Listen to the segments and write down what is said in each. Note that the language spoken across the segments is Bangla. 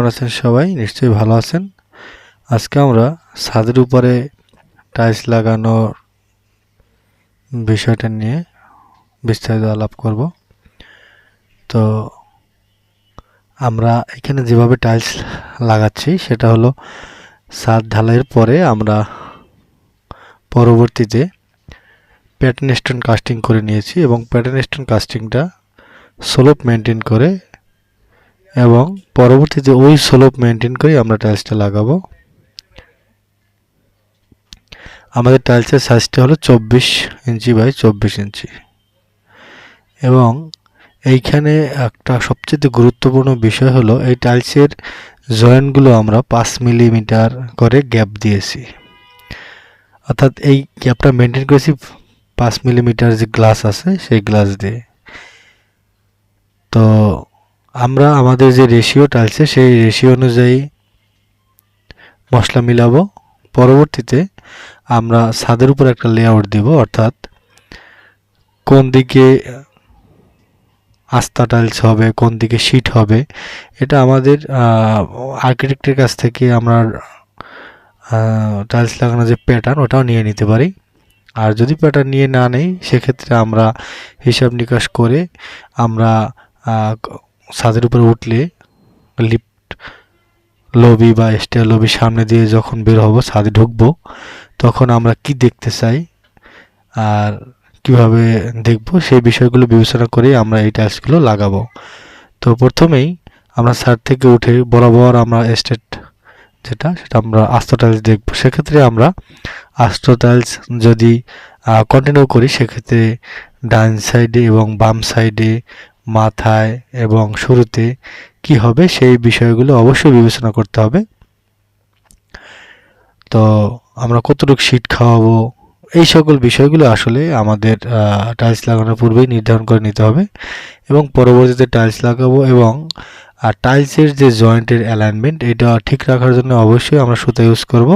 কেমন আছেন সবাই? নিশ্চয়ই ভালো আছেন। আজকে আমরা ছাদের উপরে টাইলস লাগানোর বিষয়টা নিয়ে বিস্তারিত আলাপ করব। তো আমরা এখানে যেভাবে টাইলস লাগাচ্ছি, সেটা হলো ছাদ ঢালাইয়ের পরে আমরা পরবর্তীতে প্যাটার্ন স্টোন কাস্টিং করে নিয়েছি এবং প্যাটার্ন স্টোন কাস্টিংটা স্লোপ মেনটেন করে এবং পরবর্তীতে ওই স্লোপ মেনটেন করে আমরা টাইলসটা লাগাবো। আমাদের টাইলসের সাইজটা হলো চব্বিশ ইঞ্চি বাই চব্বিশ ইঞ্চি। এবং এইখানে একটা সবচেয়ে গুরুত্বপূর্ণ বিষয় হলো, এই টাইলসের জয়েন্টগুলো আমরা পাঁচ মিলিমিটার করে গ্যাপ দিয়েছি। অর্থাৎ এই গ্যাপটা মেনটেন করেছি পাঁচ মিলিমিটার যে গ্লাস আছে, সেই গ্লাস দিয়ে। তো আমরা আমাদের যে রেশিও টাইলসে সেই রেশিও অনুযায়ী মশলা মিলাবো। পরবর্তীতে আমরা ছাদের উপর একটা লেআউট দিব, অর্থাৎ কোন দিকে আস্তা টাইলস হবে, কোন দিকে শিট হবে। এটা আমাদের আর্কিটেক্টের কাছ থেকে আমরা টাইলস লাগানোর যে প্যাটার্ন ওটাও নিয়ে নিতে পারি। আর যদি প্যাটার্ন নিয়ে না নেই, সেক্ষেত্রে আমরা হিসাব নিকাশ করে আমরা ছাদের উপরে উঠলে লিফট লবি বা স্টেয়ার লবির সামনে দিয়ে যখন বের হব, ছাদে ঢুকবো, তখন আমরা কি দেখতে চাই আর কীভাবে দেখব সেই বিষয়গুলো বিবেচনা করে আমরা এই টাইলসগুলো লাগাবো। তো প্রথমেই আমরা ছাদ থেকে উঠে বরাবর আমরা স্টেট যেটা, সেটা আমরা আস্ত টাইলস দেখব। সেক্ষেত্রে আমরা আস্ত টাইলস যদি কন্টিনিউ করি, সেক্ষেত্রে ডান সাইডে এবং বাম সাইডে মাথায় এবং শুরুতে কি হবে সেই বিষয়গুলো অবশ্যই বিবেচনা করতে হবে। তো আমরা কতটুকু শীত খাওয়াবো, এই সকল বিষয়গুলো আসলে আমাদের টাইলস লাগানোর পূর্বেই নির্ধারণ করে নিতে হবে এবং পরবর্তীতে টাইলস লাগাবো এবং, আর টাইলসের যে জয়েন্টের অ্যালাইনমেন্ট এটা ঠিক রাখার জন্য অবশ্যই আমরা সুতা ইউজ করব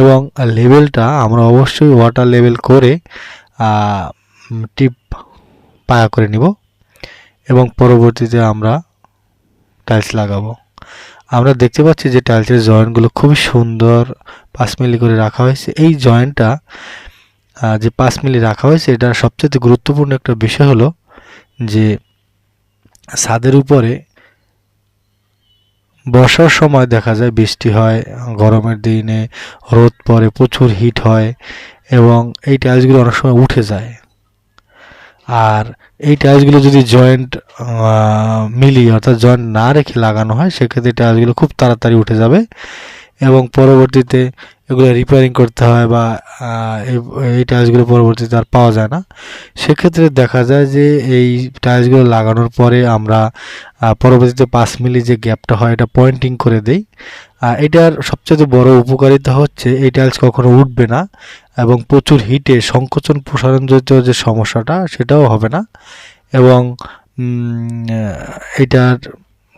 এবং লেভেলটা আমরা অবশ্যই ওয়াটার লেভেল করে টিপ পায়া করে নিব। এবং পরবর্তীতে আমরা টাইলস লাগাবো। আমরা দেখতে পাচ্ছি যে টাইলসের জয়েন্টগুলো খুবই সুন্দর পাঁচ মিলি করে রাখা হয়েছে। এই জয়েন্টটা যে পাঁচ মিলি রাখা হয়েছে, এটা সবচেয়ে গুরুত্বপূর্ণ একটা বিষয় হলো যে ছাদের উপরে বর্ষার সময় দেখা যায় বৃষ্টি হয়, গরমের দিনে রোদ পড়ে, প্রচুর হিট হয় এবং এই টাইলসগুলো অনেক সময় উঠে যায়। আর এই টাইলসগুলো যদি জয়েন্ট মিলিয়ে অর্থাৎ জয়েন্ট না রেখে লাগানো হয়, সেক্ষেত্রে টাইলসগুলো খুব তাড়াতাড়ি উঠে যাবে এবং পরবর্তীতে এগুলো রিপেয়ারিং করতে হয় বা এই টাইলসগুলো পরবর্তীতে আর পাওয়া যায় না। সেক্ষেত্রে দেখা যায় যে এই টাইলসগুলো লাগানোর পরে আমরা পরবর্তীতে পাঁচ মিলি যে গ্যাপটা হয় এটা পয়েন্টিং করে দেই। এটার সবচেয়ে বড় উপকারিতা হচ্ছে এই টাইলস কখনো উঠবে না এবং প্রচুর হিটে সংকোচন প্রসারণজনিত যে সমস্যাটা সেটাও হবে না এবং এটার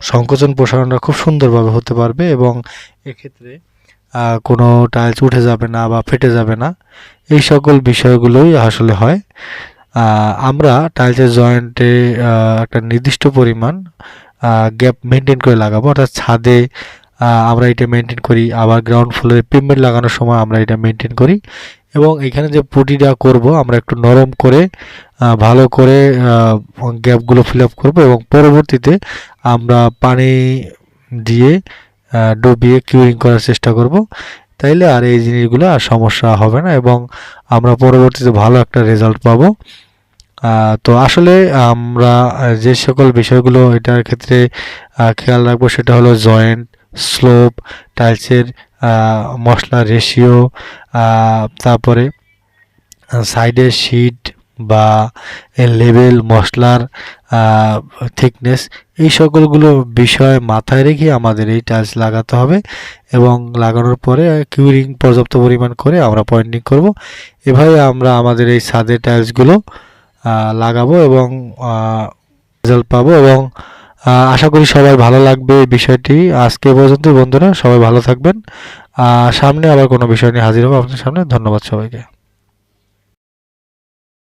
সংকোচন প্রসারণটা খুব সুন্দরভাবে হতে পারবে এবং এক্ষেত্রে কোনো টাইলস উঠে যাবে না বা ফেটে যাবে না, এই সকল বিষয়গুলোই আসলে হয়। আমরা টাইলসের জয়েন্টে একটা নির্দিষ্ট পরিমাণ গ্যাপ মেনটেন করে লাগাবো। অর্থাৎ ছাদে আমরা এটা মেনটেন করি, আবার গ্রাউন্ড ফ্লোরে পেমেন্ট লাগানোর সময় আমরা এটা মেনটেন করি। এবং এখানে যে পুটিটা করব, আমরা একটু নরম করে ভালো করে গ্যাপগুলো ফিল আপ করব এবং পরবর্তীতে আমরা পানি দিয়ে ডুবিয়ে কিউরিং করার চেষ্টা করব। তাইলে আর এই জিনিসগুলো আর সমস্যা হবে না এবং আমরা পরবর্তীতে ভালো একটা রেজাল্ট পাবো। তো আসলে আমরা যে সকল বিষয়গুলো এটার ক্ষেত্রে খেয়াল রাখব সেটা হলো জয়েন্ট স্লোপ টাইলসের মশলা রেশিও তারপরে সাইডের শিট বা লেভেল মশলার থিকনেস এই সকলগুলো বিষয় মাথায় রেখে আমাদের এই টাইলস লাগাতে হবে এবং লাগানোর পরে কিউরিং পর্যাপ্ত পরিমাণ করে আমরা পয়েন্টিং করব। এভাবে আমরা আমাদের এই ছাদের টাইলসগুলো লাগাবো এবং রেজাল্ট পাবো এবং আশা করি সবাই ভালো লাগবে এই বিষয়টি। আজকে পর্যন্ত বন্ধুরা, সবাই ভালো থাকবেন। সামনে আবার কোনো বিষয় নিয়ে হাজির হব আপনার সামনে। ধন্যবাদ সবাইকে।